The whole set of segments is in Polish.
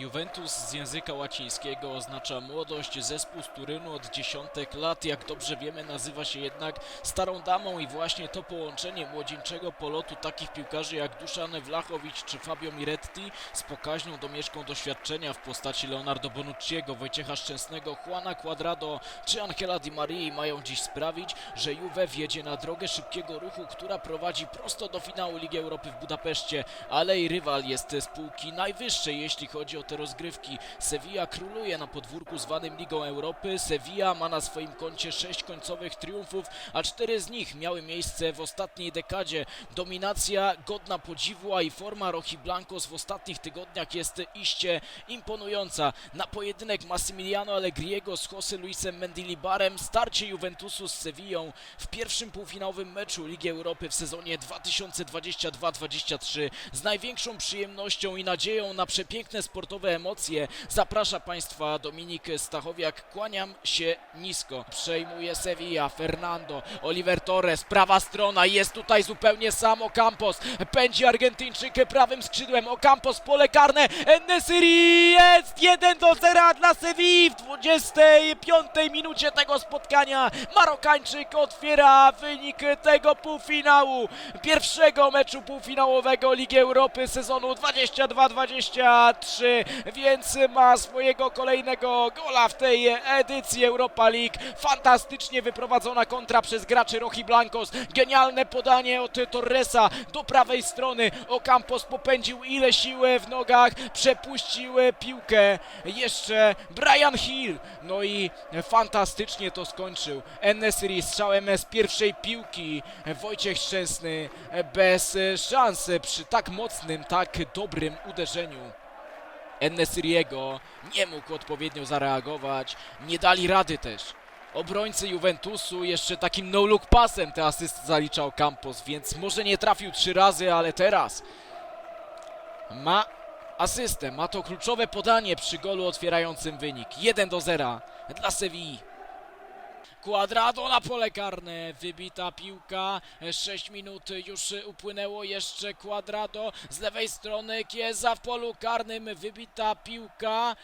Juventus z języka łacińskiego oznacza młodość. Zespół z Turynu od dziesiątek lat, jak dobrze wiemy, nazywa się jednak starą damą i właśnie to połączenie młodzieńczego polotu takich piłkarzy jak Duszan Wlachowicz czy Fabio Miretti z pokaźną domieszką doświadczenia w postaci Leonardo Bonucciego, Wojciecha Szczęsnego, Juana Cuadrado czy Angela Di Marii mają dziś sprawić, że Juve wjedzie na drogę szybkiego ruchu, która prowadzi prosto do finału Ligi Europy w Budapeszcie, ale i rywal jest z półki najwyższej, jeśli chodzi o rozgrywki. Sevilla króluje na podwórku zwanym Ligą Europy. Sevilla ma na swoim koncie sześć końcowych triumfów, a cztery z nich miały miejsce w ostatniej dekadzie. Dominacja godna podziwu, a i forma Rochi Blancos w ostatnich tygodniach jest iście imponująca. Na pojedynek Massimiliano Allegriego z Jose Luisem Mendilibarem, starcie Juventusu z Sevillą w pierwszym półfinałowym meczu Ligi Europy w sezonie 2022-2023 z największą przyjemnością i nadzieją na przepiękne sportowe emocje zaprasza Państwa Dominik Stachowiak. Kłaniam się nisko. Przejmuje Sevilla, Fernando, Oliver Torres, prawa strona, jest tutaj zupełnie sam Ocampos. Pędzi Argentyńczyk prawym skrzydłem, Ocampos pole karne, Enesyri jest 1 do 0 dla Sevilla w 25 minucie tego spotkania. Marokańczyk otwiera wynik tego półfinału, pierwszego meczu półfinałowego Ligi Europy sezonu 22-23, więc ma swojego kolejnego gola w tej edycji Europa League. Fantastycznie wyprowadzona kontra przez graczy Rochi Blancos. Genialne podanie od Torresa do prawej strony. Ocampos popędził ile siły w nogach, przepuścił piłkę. Jeszcze Brian Hill. No i fantastycznie to skończył. Enesiri strzałem z pierwszej piłki. Wojciech Szczęsny bez szans przy tak mocnym, tak dobrym uderzeniu. Enesiriego nie mógł odpowiednio zareagować. Nie dali rady też. Obrońcy Juventusu jeszcze takim no-look pasem te asysty zaliczał Campos, więc może nie trafił trzy razy, ale teraz ma asystę, ma to kluczowe podanie przy golu otwierającym wynik. 1 do 0 dla Sevilla. Quadrado na pole karne, wybita piłka, 6 minut już upłynęło, jeszcze Quadrado z lewej strony, Kieza w polu karnym, wybita piłka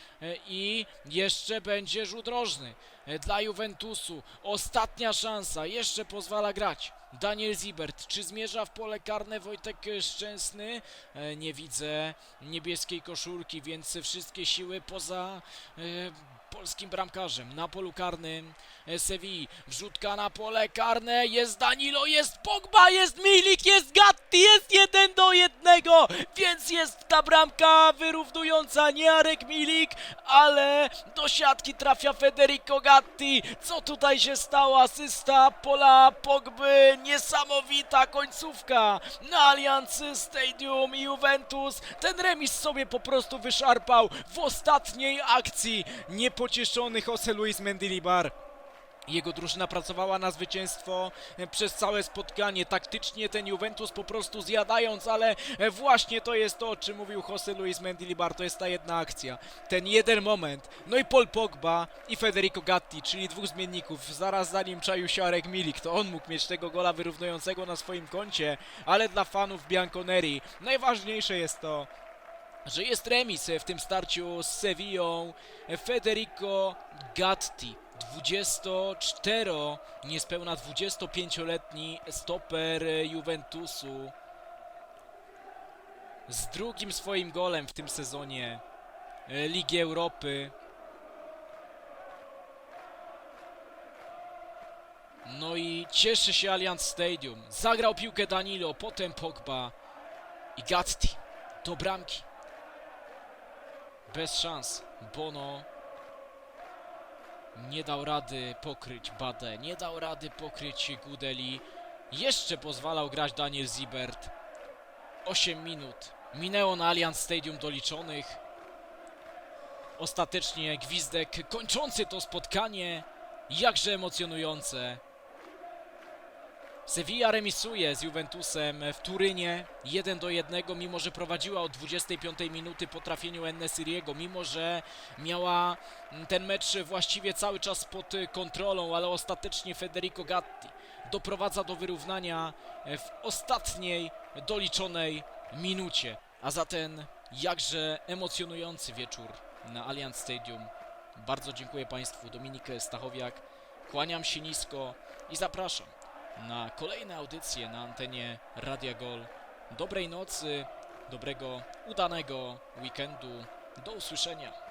i jeszcze będzie rzut rożny dla Juventusu. Ostatnia szansa, jeszcze pozwala grać. Daniel Zibert, czy zmierza w pole karne Wojtek Szczęsny? E, Nie widzę niebieskiej koszulki, więc wszystkie siły poza e, polskim bramkarzem na polu karnym e, Sevilla. Wrzutka na pole karne, jest Danilo, jest Pogba, jest Milik, jest Gatti, jest jeden do jednego, więc jest ta bramka wyrównująca nie Arek Milik, ale do siatki trafia Federico Gatti. Co tutaj się stało? Asysta pola Pogby, niesamowita końcówka na Allianz Stadium i Juventus. Ten remis sobie po prostu wyszarpał w ostatniej akcji. Niepocieszony Jose Luis Mendilibar. Jego drużyna pracowała na zwycięstwo e, przez całe spotkanie. Taktycznie ten Juventus po prostu zjadając, ale e, właśnie to jest to, o czym mówił Jose Luis Mendilibar. To jest ta jedna akcja. Ten jeden moment. No i Paul Pogba i Federico Gatti, czyli dwóch zmienników. Zaraz za nim czaił się Arek Milik. To on mógł mieć tego gola wyrównującego na swoim koncie, ale dla fanów Bianconeri najważniejsze jest to, że jest remis w tym starciu z Sevillą. Federico Gatti, 24, niespełna 25-letni stoper Juventusu. Z drugim swoim golem w tym sezonie e, Ligi Europy. No i cieszy się Allianz Stadium. Zagrał piłkę Danilo, potem Pogba i Gatti do bramki. Bez szans. Bono nie dał rady pokryć Badę, nie dał rady pokryć Gudeli. Jeszcze pozwalał grać Daniel Zibert. 8 minut. Minęło na Allianz Stadium doliczonych. Ostatecznie gwizdek kończący to spotkanie. Jakże emocjonujące. Sevilla remisuje z Juventusem w Turynie 1 do 1, mimo że prowadziła od 25 minuty po trafieniu Enesiriego, mimo że miała mm, ten mecz właściwie cały czas pod kontrolą, ale ostatecznie Federico Gatti doprowadza do wyrównania w ostatniej doliczonej minucie. A za ten jakże emocjonujący wieczór na Allianz Stadium. Bardzo dziękuję Państwu. Dominik Stachowiak. Kłaniam się nisko i zapraszam na kolejne audycje na antenie Radia Gol. Dobrej nocy, dobrego, udanego weekendu. Do usłyszenia.